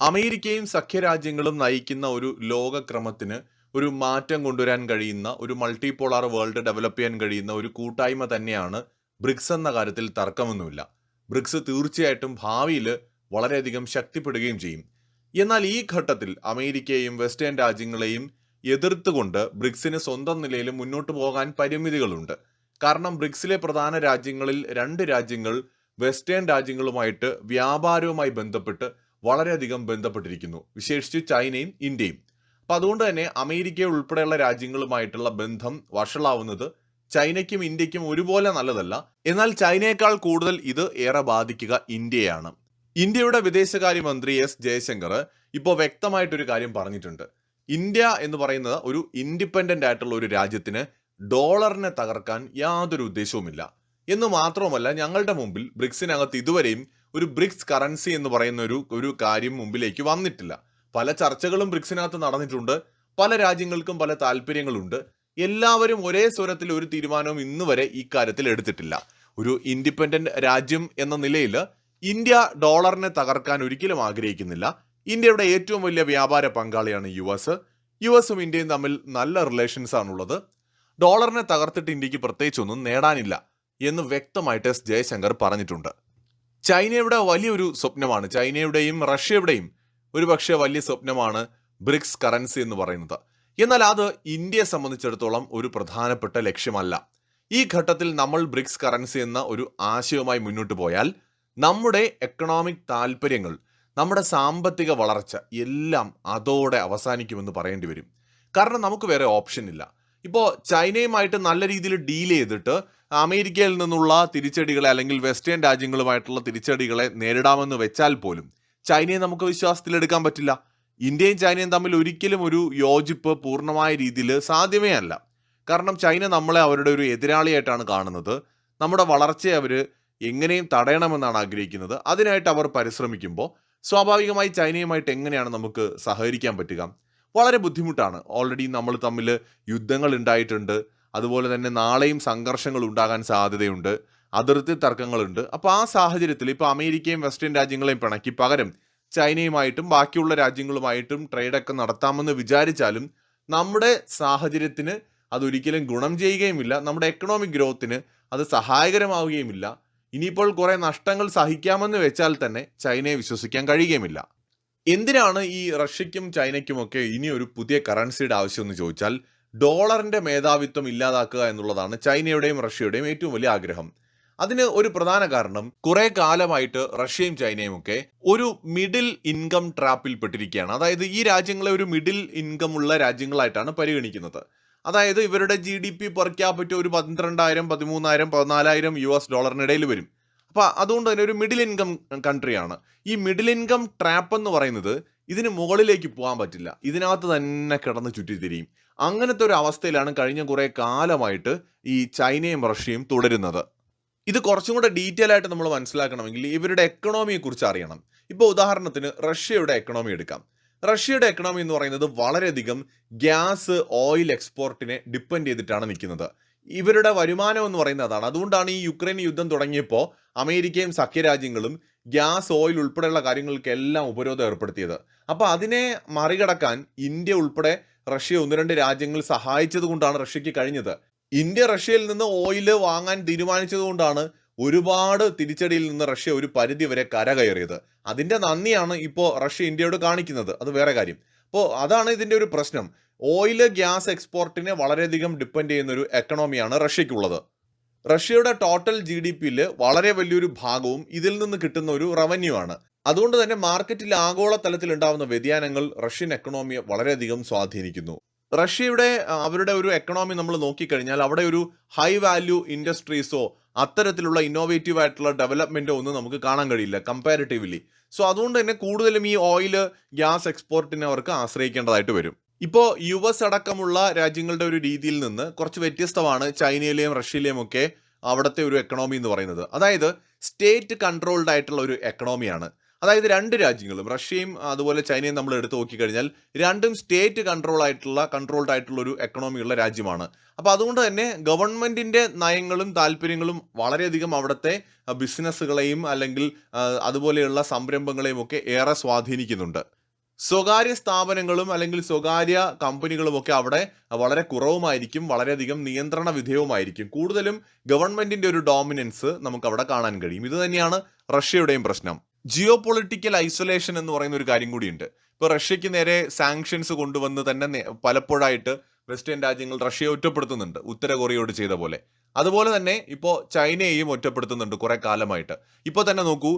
അമേരിക്കയും സഖ്യരാജ്യങ്ങളും നയിക്കുന്ന ഒരു ലോകക്രമത്തിന് ഒരു മാറ്റം കൊണ്ടുവരാൻ കഴിയുന്ന ഒരു മൾട്ടിപോളാർ വേൾഡ് ഡെവലപ്പ് ചെയ്യാൻ കഴിയുന്ന ഒരു കൂട്ടായ്മ തന്നെയാണ് ബ്രിക്സ് എന്ന കാര്യത്തിൽ തർക്കമൊന്നുമില്ല. ബ്രിക്സ് തീർച്ചയായിട്ടും ഭാവിയിൽ വളരെയധികം ശക്തിപ്പെടുകയും ചെയ്യും. എന്നാൽ ഈ ഘട്ടത്തിൽ അമേരിക്കയെയും വെസ്റ്റേൺ രാജ്യങ്ങളെയും എതിർത്തുകൊണ്ട് ബ്രിക്സിന് സ്വന്തം നിലയിൽ മുന്നോട്ട് പോകാൻ പരിമിതികളുണ്ട്. കാരണം ബ്രിക്സിലെ പ്രധാന രാജ്യങ്ങളിൽ രണ്ട് രാജ്യങ്ങൾ വെസ്റ്റേൺ രാജ്യങ്ങളുമായിട്ട് വ്യാപാരവുമായി ബന്ധപ്പെട്ട് വളരെയധികം ബന്ധപ്പെട്ടിരിക്കുന്നു. വിശേഷിച്ച് ചൈനയും ഇന്ത്യയും. അപ്പൊ അതുകൊണ്ട് തന്നെ അമേരിക്ക ഉൾപ്പെടെയുള്ള രാജ്യങ്ങളുമായിട്ടുള്ള ബന്ധം വഷളാവുന്നത് ചൈനയ്ക്കും ഇന്ത്യക്കും ഒരുപോലെ നല്ലതല്ല. എന്നാൽ ചൈനയേക്കാൾ കൂടുതൽ ഇത് ഏറെ ബാധിക്കുക ഇന്ത്യയാണ്. ഇന്ത്യയുടെ വിദേശകാര്യമന്ത്രി എസ് ജയശങ്കർ ഇപ്പോൾ വ്യക്തമായിട്ടൊരു കാര്യം പറഞ്ഞിട്ടുണ്ട്. ഇന്ത്യ എന്ന് പറയുന്നത് ഒരു ഇൻഡിപെൻഡന്റ് ആയിട്ടുള്ള ഒരു രാജ്യത്തിന് ഡോളറിനെ തകർക്കാൻ യാതൊരു ഉദ്ദേശവുമില്ല. എന്ന് മാത്രവുമല്ല ഞങ്ങളുടെ മുമ്പിൽ ബ്രിക്സിനകത്ത് ഇതുവരെയും ഒരു ബ്രിക്സ് കറൻസി എന്ന് പറയുന്ന ഒരു ഒരു കാര്യം മുമ്പിലേക്ക് വന്നിട്ടില്ല. പല ചർച്ചകളും ബ്രിക്സിനകത്ത് നടന്നിട്ടുണ്ട്. പല രാജ്യങ്ങൾക്കും പല താല്പര്യങ്ങളുണ്ട്. എല്ലാവരും ഒരേ സ്വരത്തിൽ ഒരു തീരുമാനവും ഇന്ന് വരെ ഇക്കാര്യത്തിൽ കാര്യത്തിൽ എടുത്തിട്ടില്ല. ഒരു ഇൻഡിപെൻഡന്റ് രാജ്യം എന്ന നിലയിൽ ഇന്ത്യ ഡോളറിനെ തകർക്കാൻ ഒരിക്കലും ആഗ്രഹിക്കുന്നില്ല. ഇന്ത്യയുടെ ഏറ്റവും വലിയ വ്യാപാര പങ്കാളിയാണ് യു എസ്. യു എസും ഇന്ത്യയും തമ്മിൽ നല്ല റിലേഷൻസ് ആണുള്ളത്. ഡോളറിനെ തകർത്തിട്ട് ഇന്ത്യയ്ക്ക് പ്രത്യേകിച്ചൊന്നും നേടാനില്ല എന്ന് വ്യക്തമായിട്ട് എസ് ജയശങ്കർ പറഞ്ഞിട്ടുണ്ട്. ചൈനയുടെ വലിയൊരു സ്വപ്നമാണ്. ചൈനയുടെയും റഷ്യയുടെയും ഒരു പക്ഷേ വലിയ സ്വപ്നമാണ് ബ്രിക്സ് കറൻസി എന്ന് പറയുന്നത്. എന്നാൽ അത് ഇന്ത്യയെ സംബന്ധിച്ചിടത്തോളം ഒരു പ്രധാനപ്പെട്ട ലക്ഷ്യമല്ല. ഈ ഘട്ടത്തിൽ നമ്മൾ ബ്രിക്സ് കറൻസി എന്ന ഒരു ആശയവുമായി മുന്നോട്ട് പോയാൽ നമ്മുടെ എക്കണോമിക് താല്പര്യങ്ങൾ നമ്മുടെ സാമ്പത്തിക വളർച്ച എല്ലാം അതോടെ അവസാനിക്കുമെന്ന് പറയേണ്ടി വരും. കാരണം നമുക്ക് വേറെ ഓപ്ഷൻ ഇല്ല. ഇപ്പോൾ ചൈനയുമായിട്ട് നല്ല രീതിയിൽ ഡീൽ ചെയ്തിട്ട് അമേരിക്കയിൽ നിന്നുള്ള തിരിച്ചടികളെ അല്ലെങ്കിൽ വെസ്റ്റേൺ രാജ്യങ്ങളുമായിട്ടുള്ള തിരിച്ചടികളെ നേരിടാമെന്ന് വെച്ചാൽ പോലും ചൈനയെ നമുക്ക് വിശ്വാസത്തിലെടുക്കാൻ പറ്റില്ല. ഇന്ത്യയും ചൈനയും തമ്മിൽ ഒരിക്കലും ഒരു യോജിപ്പ് പൂർണമായ രീതിയിൽ സാധ്യമേ അല്ല. കാരണം ചൈന നമ്മളെ അവരുടെ ഒരു എതിരാളിയായിട്ടാണ് കാണുന്നത്. നമ്മുടെ വളർച്ചയെ അവർ എങ്ങനെയും തടയണമെന്നാണ് ആഗ്രഹിക്കുന്നത്. അതിനായിട്ട് അവർ പരിശ്രമിക്കുമ്പോൾ സ്വാഭാവികമായി ചൈനയുമായിട്ട് എങ്ങനെയാണ് നമുക്ക് സഹകരിക്കാൻ പറ്റുക? വളരെ ബുദ്ധിമുട്ടാണ്. ഓൾറെഡി നമ്മൾ തമ്മിൽ യുദ്ധങ്ങൾ ഉണ്ടായിട്ടുണ്ട്. അതുപോലെ തന്നെ നാളെയും സംഘർഷങ്ങൾ ഉണ്ടാകാൻ സാധ്യതയുണ്ട് അതിർത്തി തർക്കങ്ങളുണ്ട്. അപ്പോൾ ആ സാഹചര്യത്തിൽ ഇപ്പോൾ അമേരിക്കയും വെസ്റ്റേൺ രാജ്യങ്ങളെയും പിണക്കി പകരം ചൈനയുമായിട്ടും ബാക്കിയുള്ള രാജ്യങ്ങളുമായിട്ടും ട്രേഡൊക്കെ നടത്താമെന്ന് വിചാരിച്ചാലും നമ്മുടെ സാഹചര്യത്തിന് അതൊരിക്കലും ഗുണം ചെയ്യുകയുമില്ല നമ്മുടെ എക്കണോമിക് ഗ്രോത്തിന് അത് സഹായകരമാവുകയുമില്ല. ഇനിയിപ്പോൾ കുറേ നഷ്ടങ്ങൾ സഹിക്കാമെന്ന് വെച്ചാൽ തന്നെ ചൈനയെ വിശ്വസിക്കാൻ കഴിയുകയുമില്ല. എന്തിനാണ് ഈ റഷ്യയ്ക്കും ചൈനയ്ക്കുമൊക്കെ ഇനി ഒരു പുതിയ കറൻസിയുടെ ആവശ്യം എന്ന് ചോദിച്ചാൽ ഡോളറിന്റെ മേധാവിത്വം ഇല്ലാതാക്കുക എന്നുള്ളതാണ് ചൈനയുടെയും റഷ്യയുടെയും ഏറ്റവും വലിയ ആഗ്രഹം. അതിന് ഒരു പ്രധാന കാരണം കുറെ കാലമായിട്ട് റഷ്യയും ചൈനയും ഒക്കെ ഒരു മിഡിൽ ഇൻകം ട്രാപ്പിൽ പെട്ടിരിക്കുകയാണ്. അതായത് ഈ രാജ്യങ്ങളെ ഒരു മിഡിൽ ഇൻകം ഉള്ള രാജ്യങ്ങളായിട്ടാണ് പരിഗണിക്കുന്നത്. അതായത് ഇവരുടെ G D P per capita ഒരു പന്ത്രണ്ടായിരം പതിമൂന്നായിരം പതിനാലായിരം യു എസ് ഡോളറിനിടയിൽ വരും. അപ്പോൾ അതുകൊണ്ട് തന്നെ ഒരു മിഡിൽ ഇൻകം കൺട്രിയാണ് ഈ മിഡിൽ ഇൻകം ട്രാപ്പ് എന്ന് പറയുന്നത് ഇതിന് മുകളിലേക്ക് പോകാൻ പറ്റില്ല. ഇതിനകത്ത് തന്നെ കിടന്ന് ചുറ്റിത്തിരിയും. അങ്ങനത്തെ ഒരു അവസ്ഥയിലാണ് കഴിഞ്ഞ കുറേ കാലമായിട്ട് ഈ ചൈനയും റഷ്യയും തുടരുന്നത്. ഇത് കുറച്ചും കൂടെ ഡീറ്റെയിൽ ആയിട്ട് നമ്മൾ മനസ്സിലാക്കണമെങ്കിൽ ഇവരുടെ എക്കണോമിയെ കുറിച്ച് അറിയണം. ഇപ്പോൾ ഉദാഹരണത്തിന് റഷ്യയുടെ എക്കണോമി എടുക്കാം. റഷ്യയുടെ എക്കണോമി എന്ന് പറയുന്നത് വളരെയധികം ഗ്യാസ് ഓയിൽ എക്സ്പോർട്ടിനെ ഡിപ്പെൻഡ് ചെയ്തിട്ടാണ് നിൽക്കുന്നത്. ഇവരുടെ വരുമാനം എന്ന് പറയുന്നത് അതാണ്. അതുകൊണ്ടാണ് ഈ യുക്രൈൻ യുദ്ധം തുടങ്ങിയപ്പോൾ അമേരിക്കയും സഖ്യരാജ്യങ്ങളും ഗ്യാസ് ഓയിൽ ഉൾപ്പെടെയുള്ള കാര്യങ്ങൾക്കെല്ലാം ഉപരോധം ഏർപ്പെടുത്തിയത്. അപ്പോൾ അതിനെ മറികടക്കാൻ ഇന്ത്യ ഉൾപ്പെടെ റഷ്യ ഒന്ന് രണ്ട് രാജ്യങ്ങൾ സഹായിച്ചത് കൊണ്ടാണ് റഷ്യക്ക് കഴിഞ്ഞത്. ഇന്ത്യ റഷ്യയിൽ നിന്ന് ഓയിൽ വാങ്ങാൻ തീരുമാനിച്ചത് കൊണ്ടാണ് ഒരുപാട് തിരിച്ചടിയിൽ നിന്ന് റഷ്യ ഒരു പരിധി വരെ കരകയറിയത്. അതിന്റെ നന്ദിയാണ് ഇപ്പോൾ റഷ്യ ഇന്ത്യയോട് കാണിക്കുന്നത്. അത് വേറെ കാര്യം. അപ്പോൾ അതാണ് ഇതിന്റെ ഒരു പ്രശ്നം. ഓയിൽ ഗ്യാസ് എക്സ്പോർട്ടിനെ വളരെയധികം ഡിപ്പെൻഡ് ചെയ്യുന്ന ഒരു എക്കണോമിയാണ് റഷ്യക്കുള്ളത് റഷ്യയുടെ ടോട്ടൽ ജി ഡി പിയിൽ വളരെ വലിയൊരു ഭാഗവും ഇതിൽ നിന്ന് കിട്ടുന്ന ഒരു റവന്യൂ ആണ്. അതുകൊണ്ട് തന്നെ മാർക്കറ്റിൽ ആഗോള തലത്തിൽ ഉണ്ടാകുന്ന വ്യതിയാനങ്ങൾ റഷ്യൻ എക്കണോമിയെ വളരെയധികം സ്വാധീനിക്കുന്നു. റഷ്യയുടെ അവരുടെ ഒരു എക്കണോമി നമ്മൾ നോക്കിക്കഴിഞ്ഞാൽ അവിടെ ഒരു ഹൈ വാല്യൂ ഇൻഡസ്ട്രീസോ അത്തരത്തിലുള്ള ഇന്നോവേറ്റീവ് ആയിട്ടുള്ള ഡെവലപ്മെന്റോ ഒന്നും നമുക്ക് കാണാൻ കഴിയില്ല കമ്പാരിറ്റീവ്ലി സോ അതുകൊണ്ട് തന്നെ കൂടുതലും ഈ ഓയിൽ ഗ്യാസ് എക്സ്പോർട്ടിനെ അവർക്ക് ആശ്രയിക്കേണ്ടതായിട്ട് വരും. ഇപ്പോൾ യു എസ് അടക്കമുള്ള രാജ്യങ്ങളുടെ ഒരു രീതിയിൽ നിന്ന് കുറച്ച് വ്യത്യസ്തമാണ് ചൈനയിലെയും റഷ്യയിലെയും ഒക്കെ അവിടുത്തെ ഒരു എക്കണോമി എന്ന് പറയുന്നത്. അതായത് സ്റ്റേറ്റ് കൺട്രോൾഡ് ആയിട്ടുള്ള ഒരു എക്കണോമിയാണ് അതായത് രണ്ട് രാജ്യങ്ങളും റഷ്യയും അതുപോലെ ചൈനയും നമ്മൾ എടുത്തു നോക്കിക്കഴിഞ്ഞാൽ രണ്ടും സ്റ്റേറ്റ് കൺട്രോൾ ആയിട്ടുള്ള കൺട്രോൾഡ് ആയിട്ടുള്ള ഒരു എക്കണോമിയുള്ള രാജ്യമാണ്. അപ്പോൾ അതുകൊണ്ട് തന്നെ ഗവൺമെന്റിന്റെ നയങ്ങളും താല്പര്യങ്ങളും വളരെയധികം അവിടുത്തെ ബിസിനസ്സുകളെയും അല്ലെങ്കിൽ അതുപോലെയുള്ള സംരംഭങ്ങളെയും ഒക്കെ ഏറെ സ്വാധീനിക്കുന്നുണ്ട്. സ്വകാര്യ സ്ഥാപനങ്ങളും അല്ലെങ്കിൽ സ്വകാര്യ കമ്പനികളും ഒക്കെ അവിടെ വളരെ കുറവുമായിരിക്കും വളരെയധികം നിയന്ത്രണ വിധേയവുമായിരിക്കും. കൂടുതലും ഗവൺമെന്റിന്റെ ഒരു ഡോമിനൻസ് നമുക്ക് അവിടെ കാണാൻ കഴിയും. ഇത് തന്നെയാണ് റഷ്യയുടെയും പ്രശ്നം. ജിയോ പൊളിറ്റിക്കൽ ഐസൊലേഷൻ എന്ന് പറയുന്ന ഒരു കാര്യം കൂടിയുണ്ട്. ഇപ്പൊ റഷ്യക്ക് നേരെ സാങ്ഷൻസ് കൊണ്ടുവന്ന് തന്നെ പലപ്പോഴായിട്ട് വെസ്റ്റേൺ രാജ്യങ്ങൾ റഷ്യയെ ഒറ്റപ്പെടുത്തുന്നുണ്ട് ഉത്തര കൊറിയയോട് ചെയ്ത പോലെ. അതുപോലെ തന്നെ ഇപ്പോൾ ചൈനയെയും ഒറ്റപ്പെടുത്തുന്നുണ്ട് കുറെ കാലമായിട്ട്. ഇപ്പോൾ തന്നെ നോക്കൂ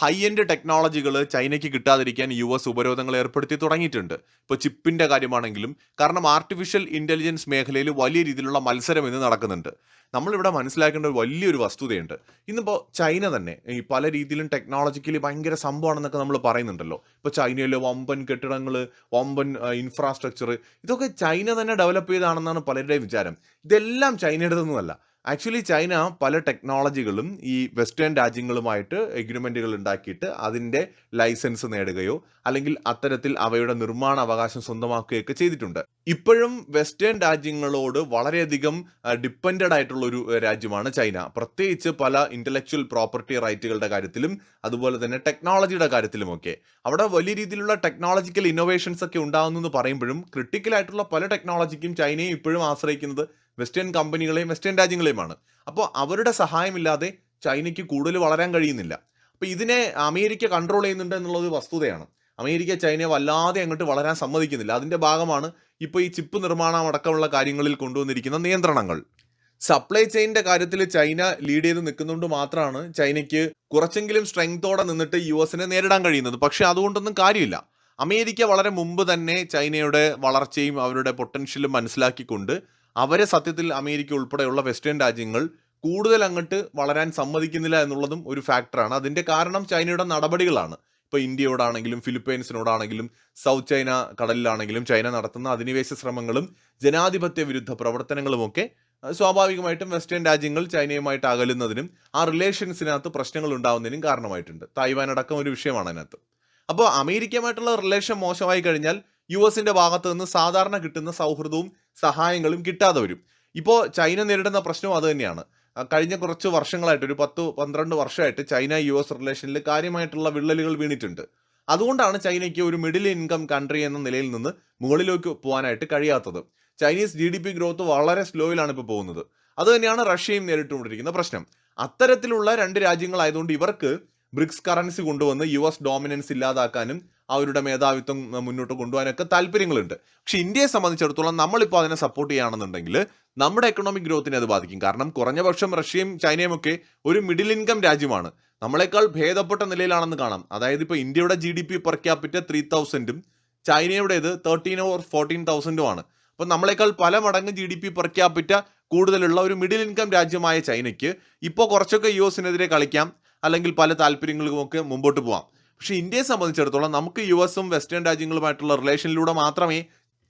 ഹൈ എൻഡ് ടെക്നോളജികൾ ചൈനയ്ക്ക് കിട്ടാതിരിക്കാൻ യു എസ് ഉപരോധങ്ങൾ ഏർപ്പെടുത്തി തുടങ്ങിയിട്ടുണ്ട്. ഇപ്പോൾ ചിപ്പിന്റെ കാര്യമാണെങ്കിലും കാരണം ആർട്ടിഫിഷ്യൽ ഇന്റലിജൻസ് മേഖലയിൽ വലിയ രീതിയിലുള്ള മത്സരം ഇന്ന് നടക്കുന്നുണ്ട്. നമ്മളിവിടെ മനസ്സിലാക്കേണ്ട ഒരു വലിയൊരു വസ്തുതയുണ്ട്. ഇന്നിപ്പോൾ ചൈന തന്നെ ഈ പല രീതിയിലും ടെക്നോളജിക്കലി ഭയങ്കര സംഭവമാണെന്നൊക്കെ നമ്മൾ പറയുന്നുണ്ടല്ലോ. ഇപ്പോൾ ചൈനയിലെ വമ്പൻ കെട്ടിടങ്ങൾ വമ്പൻ ഇൻഫ്രാസ്ട്രക്ചർ ഇതൊക്കെ ചൈന തന്നെ ഡെവലപ്പ് ചെയ്താണെന്നാണ് പലരുടെയും വിചാരം. ഇതെല്ലാം ചൈനയുടേതൊന്നുമല്ല ആക്ച്വലി ചൈന പല ടെക്നോളജികളും ഈ വെസ്റ്റേൺ രാജ്യങ്ങളുമായിട്ട് എഗ്രിമെന്റുകൾ ഉണ്ടാക്കിയിട്ട് അതിന്റെ ലൈസൻസ് നേടുകയോ അല്ലെങ്കിൽ അത്തരത്തിൽ അവയുടെ നിർമ്മാണ അവകാശം സ്വന്തമാക്കുകയൊക്കെ ചെയ്തിട്ടുണ്ട്. ഇപ്പോഴും വെസ്റ്റേൺ രാജ്യങ്ങളോട് വളരെയധികം ഡിപ്പെൻഡഡ് ആയിട്ടുള്ള ഒരു രാജ്യമാണ് ചൈന. പ്രത്യേകിച്ച് പല ഇന്റലക്ച്വൽ പ്രോപ്പർട്ടി റൈറ്റുകളുടെ കാര്യത്തിലും അതുപോലെ തന്നെ ടെക്നോളജിയുടെ കാര്യത്തിലുമൊക്കെ. അവിടെ വലിയ രീതിയിലുള്ള ടെക്നോളജിക്കൽ ഇന്നോവേഷൻസ് ഒക്കെ ഉണ്ടാകുന്നു എന്ന് പറയുമ്പോഴും ക്രിട്ടിക്കലായിട്ടുള്ള പല ടെക്നോളജിക്കും ചൈനയും ഇപ്പോഴും ആശ്രയിക്കുന്നത് വെസ്റ്റേൺ കമ്പനികളെയും വെസ്റ്റേൺ രാജ്യങ്ങളെയുമാണ്. അപ്പോൾ അവരുടെ സഹായമില്ലാതെ ചൈനയ്ക്ക് കൂടുതൽ വളരാൻ കഴിയുന്നില്ല. അപ്പോൾ ഇതിനെ അമേരിക്ക കൺട്രോൾ ചെയ്യുന്നുണ്ട് എന്നുള്ളത് വസ്തുതയാണ്. അമേരിക്ക ചൈനയെ വല്ലാതെ അങ്ങോട്ട് വളരാൻ സമ്മതിക്കുന്നില്ല. അതിന്റെ ഭാഗമാണ് ഇപ്പോൾ ഈ ചിപ്പ് നിർമ്മാണം അടക്കമുള്ള കാര്യങ്ങളിൽ കൊണ്ടുവന്നിരിക്കുന്ന നിയന്ത്രണങ്ങൾ. സപ്ലൈ ചെയിനിന്റെ കാര്യത്തിൽ ചൈന ലീഡ് ചെയ്ത് നിൽക്കുന്നതുകൊണ്ട് മാത്രമാണ് ചൈനയ്ക്ക് കുറച്ചെങ്കിലും സ്ട്രെങ്തോടെ നിന്നിട്ട് യു എസിനെ നേരിടാൻ കഴിയുന്നത്. പക്ഷെ അതുകൊണ്ടൊന്നും കാര്യമില്ല. അമേരിക്ക വളരെ മുമ്പ് തന്നെ ചൈനയുടെ വളർച്ചയും അവരുടെ പൊട്ടൻഷ്യലും മനസ്സിലാക്കിക്കൊണ്ട് അവരെ സത്യത്തിൽ അമേരിക്ക ഉൾപ്പെടെയുള്ള വെസ്റ്റേൺ രാജ്യങ്ങൾ കൂടുതൽ അങ്ങോട്ട് വളരാൻ സമ്മതിക്കുന്നില്ല എന്നുള്ളതും ഒരു ഫാക്ടറാണ് അതിന്റെ കാരണം ചൈനയുടെ നടപടികളാണ്. ഇപ്പോൾ ഇന്ത്യയോടാണെങ്കിലും ഫിലിപ്പൈൻസിനോടാണെങ്കിലും സൗത്ത് ചൈന കടലിലാണെങ്കിലും ചൈന നടത്തുന്ന അധിനിവേശ ശ്രമങ്ങളും ജനാധിപത്യ വിരുദ്ധ പ്രവർത്തനങ്ങളുമൊക്കെ സ്വാഭാവികമായിട്ടും വെസ്റ്റേൺ രാജ്യങ്ങൾ ചൈനയുമായിട്ട് അകലുന്നതിനും ആ റിലേഷൻസിനകത്ത് പ്രശ്നങ്ങൾ ഉണ്ടാകുന്നതിനും കാരണമായിട്ടുണ്ട്. തായ്വാൻ അടക്കം ഒരു വിഷയമാണ് അതിനകത്ത്. അപ്പോൾ അമേരിക്കയുമായിട്ടുള്ള റിലേഷൻ മോശമായി കഴിഞ്ഞാൽ യു എസിന്റെ ഭാഗത്ത് നിന്ന് സാധാരണ കിട്ടുന്ന സൗഹൃദവും സഹായങ്ങളും കിട്ടാതെ വരും. ഇപ്പോൾ ചൈന നേരിടുന്ന പ്രശ്നവും അത് തന്നെയാണ്. കഴിഞ്ഞ കുറച്ച് വർഷങ്ങളായിട്ട് ഒരു പത്ത് പന്ത്രണ്ട് വർഷമായിട്ട് ചൈന യു എസ് റിലേഷനിൽ കാര്യമായിട്ടുള്ള വിള്ളലുകൾ വീണിട്ടുണ്ട്. അതുകൊണ്ടാണ് ചൈനയ്ക്ക് ഒരു മിഡിൽ ഇൻകം കൺട്രി എന്ന നിലയിൽ നിന്ന് മുകളിലേക്ക് പോകാനായിട്ട് കഴിയാത്തത്. Chinese G D P growth വളരെ സ്ലോയിലാണ് ഇപ്പോൾ പോകുന്നത്. അത് തന്നെയാണ് റഷ്യയും നേരിട്ടുകൊണ്ടിരിക്കുന്ന പ്രശ്നം. അത്തരത്തിലുള്ള രണ്ട് രാജ്യങ്ങളായതുകൊണ്ട് ഇവർക്ക് ബ്രിക്സ് കറൻസി കൊണ്ടുവന്ന് യു എസ് ഡോമിനൻസ് ഇല്ലാതാക്കാനും അവരുടെ മേധാവിത്വം മുന്നോട്ട് കൊണ്ടുപോകാനൊക്കെ താല്പര്യങ്ങളുണ്ട്. പക്ഷെ ഇന്ത്യയെ സംബന്ധിച്ചിടത്തോളം നമ്മളിപ്പോൾ അതിനെ സപ്പോർട്ട് ചെയ്യുകയാണെന്നുണ്ടെങ്കിൽ നമ്മുടെ എക്കണോമിക് ഗ്രോത്തിനെ അത് ബാധിക്കും. കാരണം കുറഞ്ഞ പക്ഷം റഷ്യയും ചൈനയും ഒക്കെ ഒരു മിഡിൽ ഇൻകം രാജ്യമാണ്. നമ്മളെക്കാൾ ഭേദപ്പെട്ട നിലയിലാണെന്ന് കാണാം. അതായത് ഇപ്പോൾ ഇന്ത്യയുടെ G D P per capita three തൗസൻഡും ചൈനയുടേത് തേർട്ടീൻ ഓർ ഫോർട്ടീൻ തൗസൻഡുമാണ് അപ്പോൾ നമ്മളെക്കാൾ പല മടങ്ങ് G D P per capita കൂടുതലുള്ള ഒരു മിഡിൽ ഇൻകം രാജ്യമായ ചൈനയ്ക്ക് ഇപ്പോൾ കുറച്ചൊക്കെ യു എസിനെതിരെ കളിക്കാം അല്ലെങ്കിൽ പല താല്പര്യങ്ങൾക്കുമൊക്കെ മുമ്പോട്ട് പോവാം. പക്ഷേ ഇന്ത്യയെ സംബന്ധിച്ചിടത്തോളം നമുക്ക് യു എസും വെസ്റ്റേൺ രാജ്യങ്ങളുമായിട്ടുള്ള റിലേഷനിലൂടെ മാത്രമേ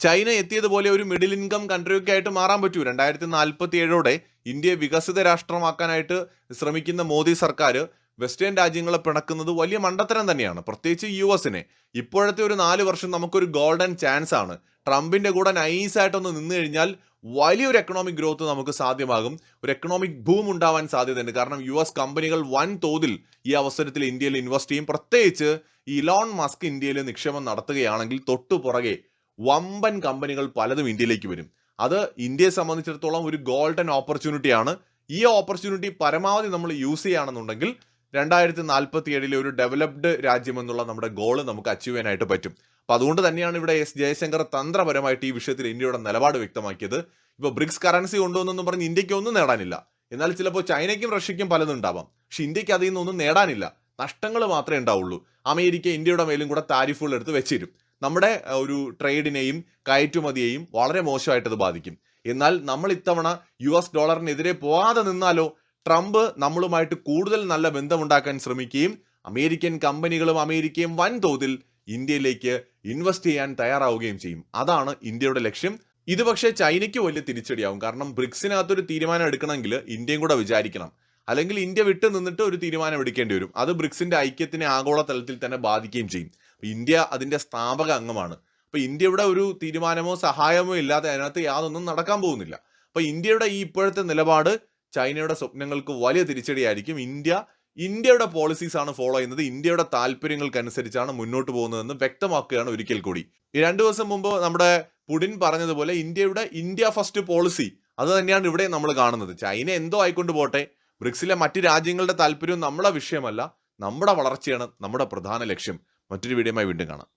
ചൈന എത്തിയതുപോലെ ഒരു മിഡിൽ ഇൻകം കൺട്രിയൊക്കെ ആയിട്ട് മാറാൻ പറ്റൂ. രണ്ടായിരത്തി നാൽപ്പത്തി ഏഴോടെ ഇന്ത്യയെ വികസിത രാഷ്ട്രമാക്കാനായിട്ട് ശ്രമിക്കുന്ന മോദി സർക്കാർ വെസ്റ്റേൺ രാജ്യങ്ങളെ പിണക്കുന്നത് വലിയ മണ്ടത്തരം തന്നെയാണ്. പ്രത്യേകിച്ച് യു എസിനെ. ഇപ്പോഴത്തെ ഒരു നാല് വർഷം നമുക്കൊരു ഗോൾഡൻ ചാൻസ് ആണ്. ട്രംപിന്റെ കൂടെ നൈസായിട്ടൊന്ന് നിന്ന് കഴിഞ്ഞാൽ വലിയൊരു എക്കണോമിക് ഗ്രോത്ത് നമുക്ക് സാധ്യമാകും. ഒരു എക്കണോമിക് ബൂം ഉണ്ടാവാൻ സാധ്യതയുണ്ട്. കാരണം യു എസ് കമ്പനികൾ വൻ തോതിൽ ഈ അവസരത്തിൽ ഇന്ത്യയിൽ ഇൻവെസ്റ്റ് ചെയ്യും. പ്രത്യേകിച്ച് ഇലോൺ മസ്ക് ഇന്ത്യയിൽ നിക്ഷേപം നടത്തുകയാണെങ്കിൽ തൊട്ടു പുറകെ വമ്പൻ കമ്പനികൾ പലതും ഇന്ത്യയിലേക്ക് വരും. അത് ഇന്ത്യയെ സംബന്ധിച്ചിടത്തോളം ഒരു ഗോൾഡൻ ഓപ്പർച്യൂണിറ്റിയാണ് ഈ ഓപ്പർച്യൂണിറ്റി പരമാവധി നമ്മൾ യൂസ് ചെയ്യുകയാണെന്നുണ്ടെങ്കിൽ രണ്ടായിരത്തി നാൽപ്പത്തി ഏഴിലെ ഒരു ഡെവലപ്ഡ് രാജ്യം എന്നുള്ള നമ്മുടെ ഗോൾ നമുക്ക് അച്ചീവ് ചെയ്യാനായിട്ട് പറ്റും. അപ്പൊ അതുകൊണ്ട് തന്നെയാണ് ഇവിടെ എസ് ജയശങ്കർ തന്ത്രപരമായിട്ട് ഈ വിഷയത്തിൽ ഇന്ത്യയുടെ നിലപാട് വ്യക്തമാക്കിയത്. ഇപ്പോൾ ബ്രിക്സ് കറൻസി കൊണ്ടുവന്നെന്നും പറഞ്ഞ് ഇന്ത്യയ്ക്ക് ഒന്നും നേടാനില്ല. എന്നാൽ ചിലപ്പോൾ ചൈനയ്ക്കും റഷ്യയ്ക്കും പലതും ഉണ്ടാവാം. പക്ഷെ ഇന്ത്യയ്ക്ക് അതിൽ നിന്നൊന്നും നേടാനില്ല. നഷ്ടങ്ങൾ മാത്രമേ ഉണ്ടാവുള്ളൂ. അമേരിക്ക ഇന്ത്യയുടെ മേലും കൂടെ താരിഫുകൾ എടുത്ത് വെച്ചിരും. നമ്മുടെ ഒരു ട്രേഡിനെയും കയറ്റുമതിയെയും വളരെ മോശമായിട്ട് അത് ബാധിക്കും. എന്നാൽ നമ്മൾ ഇത്തവണ യു എസ് ഡോളറിനെതിരെ പോകാതെ നിന്നാലോ ട്രംപ് നമ്മളുമായിട്ട് കൂടുതൽ നല്ല ബന്ധമുണ്ടാക്കാൻ ശ്രമിക്കുകയും അമേരിക്കൻ കമ്പനികളും അമേരിക്കയും വൻതോതിൽ ഇന്ത്യയിലേക്ക് ഇൻവെസ്റ്റ് ചെയ്യാൻ തയ്യാറാവുകയും ചെയ്യും. അതാണ് ഇന്ത്യയുടെ ലക്ഷ്യം. ഇത് പക്ഷേ ചൈനയ്ക്ക് വലിയ തിരിച്ചടിയാവും. കാരണം ബ്രിക്സിനകത്തൊരു തീരുമാനം എടുക്കണമെങ്കിൽ ഇന്ത്യയും കൂടെ വിചാരിക്കണം. അല്ലെങ്കിൽ ഇന്ത്യ വിട്ടു നിന്നിട്ട് ഒരു തീരുമാനം എടുക്കേണ്ടി വരും. അത് ബ്രിക്സിന്റെ ഐക്യത്തിനെ ആഗോള തലത്തിൽ തന്നെ ബാധിക്കുകയും ചെയ്യും. ഇന്ത്യ അതിന്റെ സ്ഥാപക അംഗമാണ്. അപ്പൊ ഇന്ത്യയുടെ ഒരു തീരുമാനമോ സഹായമോ ഇല്ലാതെ അതിനകത്ത് യാതൊന്നും നടക്കാൻ പോകുന്നില്ല. അപ്പൊ ഇന്ത്യയുടെ ഈ ഇപ്പോഴത്തെ നിലപാട് ചൈനയുടെ സ്വപ്നങ്ങൾക്ക് വലിയ തിരിച്ചടിയായിരിക്കും. ഇന്ത്യ ഇന്ത്യയുടെ പോളിസീസ് ആണ് ഫോളോ ചെയ്യുന്നത്. ഇന്ത്യയുടെ താല്പര്യങ്ങൾക്കനുസരിച്ചാണ് മുന്നോട്ട് പോകുന്നതെന്ന് വ്യക്തമാക്കുകയാണ് ഒരിക്കൽ കൂടി. രണ്ടു ദിവസം മുമ്പ് നമ്മുടെ പുടിൻ പറഞ്ഞതുപോലെ ഇന്ത്യയുടെ ഇന്ത്യ ഫസ്റ്റ് പോളിസി അത് തന്നെയാണ് ഇവിടെ നമ്മൾ കാണുന്നത്. ചൈന എന്തോ ആയിക്കൊണ്ട് പോട്ടെ ബ്രിക്സിലെ മറ്റ് രാജ്യങ്ങളുടെ താല്പര്യവും നമ്മുടെ വിഷയമല്ല നമ്മുടെ വളർച്ചയാണ് നമ്മുടെ പ്രധാന ലക്ഷ്യം. മറ്റൊരു വീഡിയോയുമായി വീണ്ടും കാണാം.